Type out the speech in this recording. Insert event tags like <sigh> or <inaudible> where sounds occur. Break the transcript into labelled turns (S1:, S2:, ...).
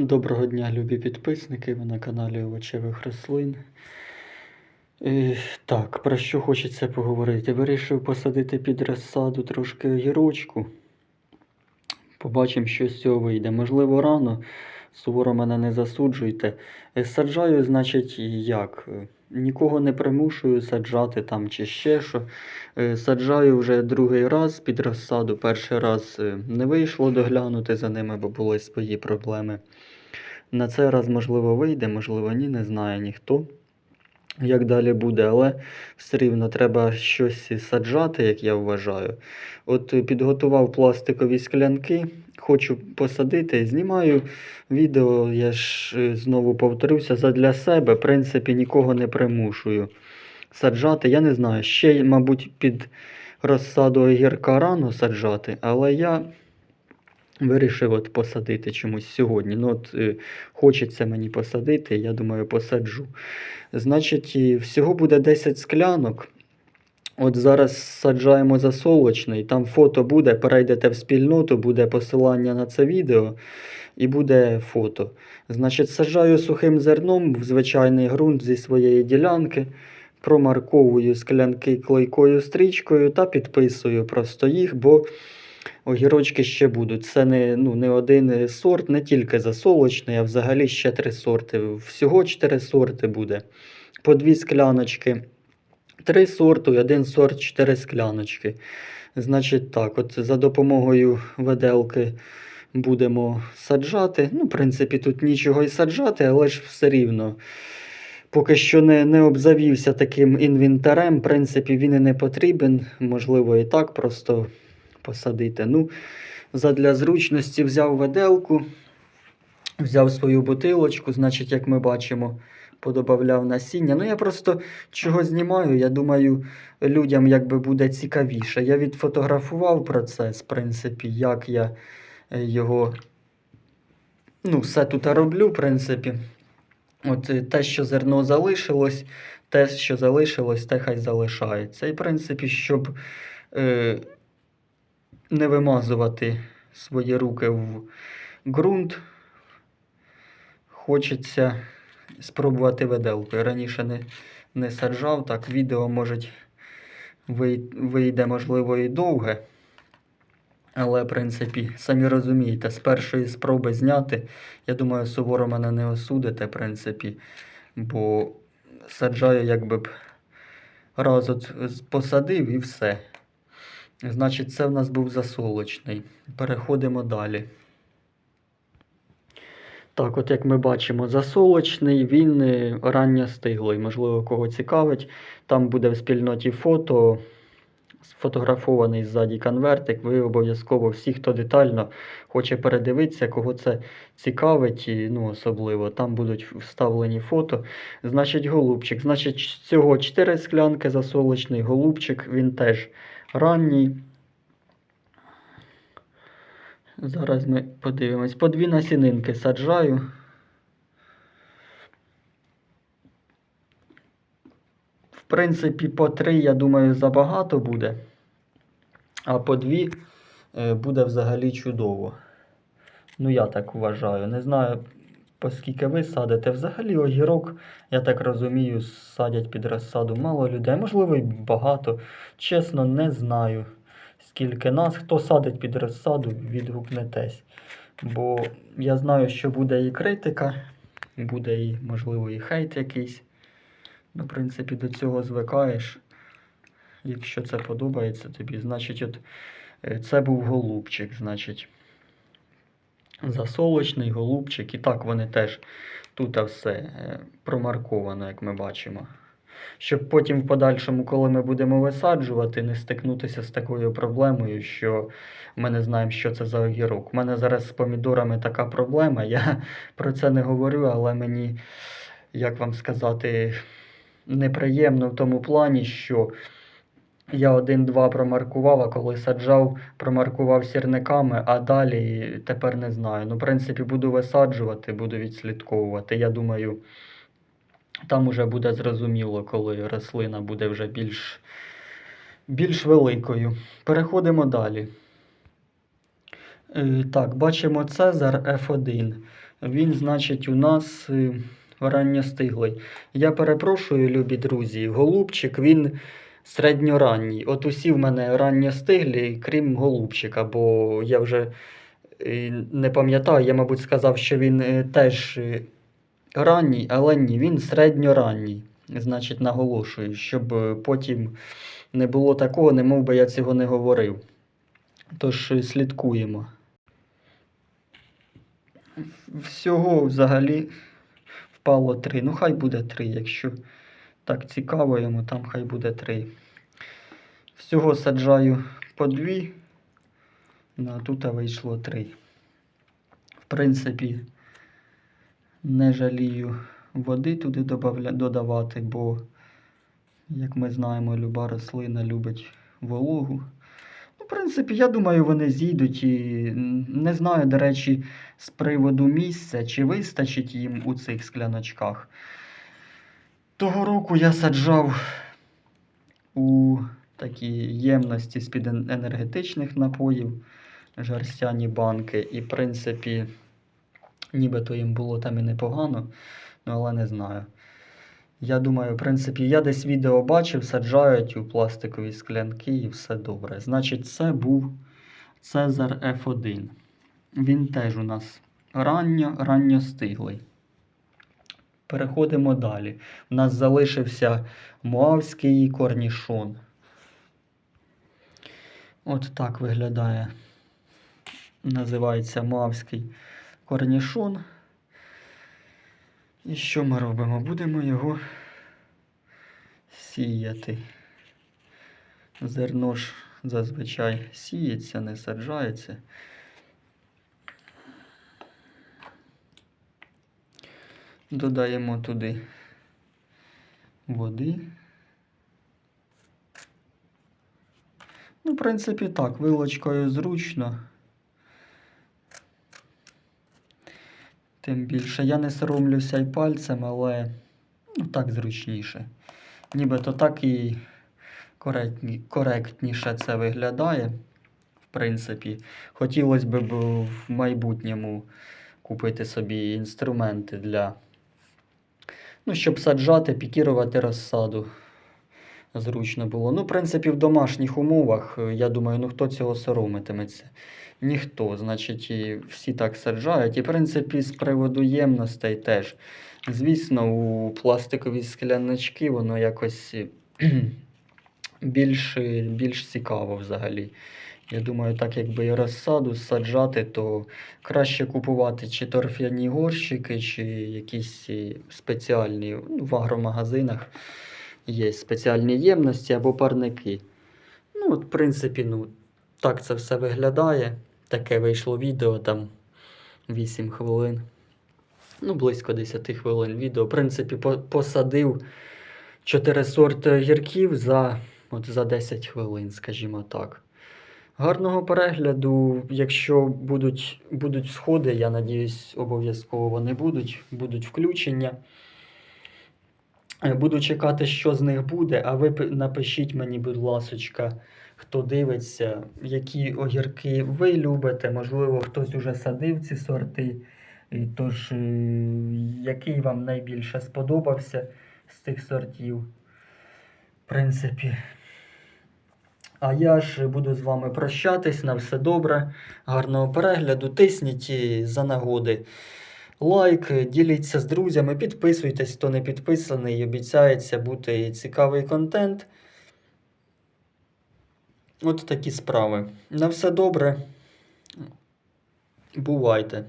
S1: Доброго дня, любі підписники. Ви на каналі Овочевих рослин. І, так, про що хочеться поговорити? Вирішив посадити під розсаду трошки огірочку. Побачимо, що з цього вийде. Можливо, рано. Суворо мене не засуджуйте. Е, Саджаю, значить, як? Е, Нікого не примушую саджати там чи ще що. Е, Саджаю вже другий раз під розсаду. Перший раз не вийшло доглянути за ними, бо були свої проблеми. На цей раз, можливо, вийде, можливо, ні, не знає ніхто. Як далі буде, але все рівно треба щось саджати, як я вважаю. От підготував пластикові склянки, хочу посадити, знімаю відео, я ж е, знову повторюся, задля себе, в принципі, нікого не примушую саджати. Я не знаю, ще, мабуть, під розсаду огірка рано саджати, але я вирішив от посадити чомусь сьогодні. Ну, от е, хочеться мені посадити, я думаю, посаджу. Значить, всього буде 10 склянок. От зараз саджаємо засолочний, там фото буде, перейдете в спільноту, буде посилання на це відео і буде фото. Значить, саджаю сухим зерном в звичайний ґрунт зі своєї ділянки, промарковую склянки клейкою стрічкою та підписую просто їх, бо огірочки ще будуть. Це не, ну, не один сорт, не тільки засолочний, а взагалі ще три сорти. Всього чотири сорти буде. По дві скляночки. Три сорту і один сорт, чотири скляночки. Значить так, от за допомогою веделки будемо саджати. Ну, в принципі, тут нічого і саджати, але ж все рівно. Поки що не, не обзавівся таким інвентарем. В принципі, він і не потрібен. Можливо, і так просто посадити. Ну, задля зручності взяв веделку, взяв свою бутилочку, значить, як ми бачимо, подобавляв насіння. Ну, я просто чого знімаю, я думаю, людям якби буде цікавіше. Я відфотографував процес, в принципі, як я е, його ну, все тут роблю, в принципі. От е, те, що зерно залишилось, те, що залишилось, те хай залишається. І, в принципі, щоб е, не вимазувати свої руки в ґрунт, хочеться спробувати виделкою. Раніше не, не саджав, так відео може вийде, можливо, і довге. Але, в принципі, самі розумієте, з першої спроби зняти, я думаю, суворо мене не осудите, в принципі, бо саджаю, якби б раз от посадив і все. Значить, це в нас був засолочний. Переходимо далі. Так, от як ми бачимо, засолочний, він е, ранньостиглий. Можливо, кого цікавить. Там буде в спільноті фото, сфотографований ззаді конвертик. Ви обов'язково всі, хто детально хоче передивитися, кого це цікавить, ну, особливо, там будуть вставлені фото. Значить, голубчик. Значить, всього 4 склянки засолочний голубчик, він теж ранній. Зараз ми подивимось. По дві насінинки саджаю. В принципі, по три, я думаю, забагато буде. А по дві е, буде взагалі чудово. Ну, я так вважаю. Не знаю, поскільки ви садите. Взагалі огірок, я так розумію, садять під розсаду мало людей. Можливо, і багато. Чесно, не знаю. Скільки нас, хто садить під розсаду, відгукнетесь. Бо я знаю, що буде і критика, буде і, можливо, і хейт якийсь. Ну, в принципі, до цього звикаєш. Якщо це подобається тобі, значить, от е, це був голубчик, значить. Засолочний голубчик. І так вони теж тут все е, промарковано, як ми бачимо. Щоб потім в подальшому, коли ми будемо висаджувати, не стикнутися з такою проблемою, що ми не знаємо, що це за огірок. У мене зараз з помідорами така проблема. Я <laughs> про це не говорю, але мені, як вам сказати, неприємно в тому плані, що я один-два промаркував, а коли саджав, промаркував сірниками, а далі тепер не знаю. Ну, в принципі, буду висаджувати, буду відслідковувати. Я думаю, там уже буде зрозуміло, коли рослина буде вже більш, більш великою. Переходимо далі. Е, Так, бачимо Цезар F1. Він, значить, у нас е, ранньостиглий. Я перепрошую, любі друзі, голубчик він середньоранній. От усі в мене ранньостиглі, крім голубчика, бо я вже е, не пам'ятаю, я, мабуть, сказав, що він е, теж е, ранній, але ні, він середньоранній. Значить, наголошую, щоб потім не було такого, не мов би я цього не говорив. Тож слідкуємо. Всього взагалі впало три. Ну, хай буде три, якщо так цікаво йому, там хай буде три. Всього саджаю по дві, ну, а тут вийшло три. В принципі, не жалію води туди додавати, бо, як ми знаємо, люба рослина любить вологу. Ну, в принципі, я думаю, вони зійдуть і не знаю, до речі, з приводу місця, чи вистачить їм у цих скляночках. Того року я саджав у такі ємності з-під енергетичних напоїв, жарстяні банки, і, в принципі, нібито їм було там і непогано, ну, але не знаю. Я думаю, в принципі, я десь відео бачив, саджають у пластикові склянки і все добре. Значить, це був Цезар F1. Він теж у нас ранньо, ранньо стиглий. Переходимо далі. У нас залишився муавський корнішон. От так виглядає. Називається муавський корнішон. І що ми робимо? Будемо його сіяти. Зерно ж зазвичай сіється, не саджається. Додаємо туди води. Ну, в принципі, так, вилочкою зручно. Тим більше я не соромлюся й пальцем, але ну, так зручніше. Нібито так і коректні, коректніше це виглядає. В принципі, хотілося б в майбутньому купити собі інструменти для. Ну, щоб саджати, пікірувати розсаду. Зручно було. Ну, в принципі, в домашніх умовах, е, я думаю, ну хто цього соромитиметься? Ніхто. Значить, і всі так саджають. І, в принципі, з приводу ємностей теж. Звісно, у пластикові скляночки воно якось е, <clears throat> більш, більш цікаво взагалі. Я думаю, так якби і розсаду саджати, то краще купувати чи торфяні горщики, чи якісь спеціальні ну, в агромагазинах є спеціальні ємності або парники. Ну, от, в принципі, ну, так це все виглядає. Таке вийшло відео там 8 хвилин. Ну, близько 10 хвилин відео. В принципі, посадив 4 сорти огірків за, от, за 10 хвилин, скажімо так. Гарного перегляду. Якщо будуть, будуть сходи, я надіюсь, обов'язково вони будуть, будуть включення. Е, Буду чекати, що з них буде, а ви напишіть мені, будь ласочка, хто дивиться, які огірки ви любите. Можливо, хтось уже садив ці сорти. Тож, е, який вам найбільше сподобався з цих сортів? В принципі. А я ж буду з вами прощатись. На все добре. Гарного перегляду. Тисніть за нагоди. Лайк, діліться з друзями, підписуйтесь, хто не підписаний, обіцяється бути цікавий контент. От такі справи. На все добре. Бувайте.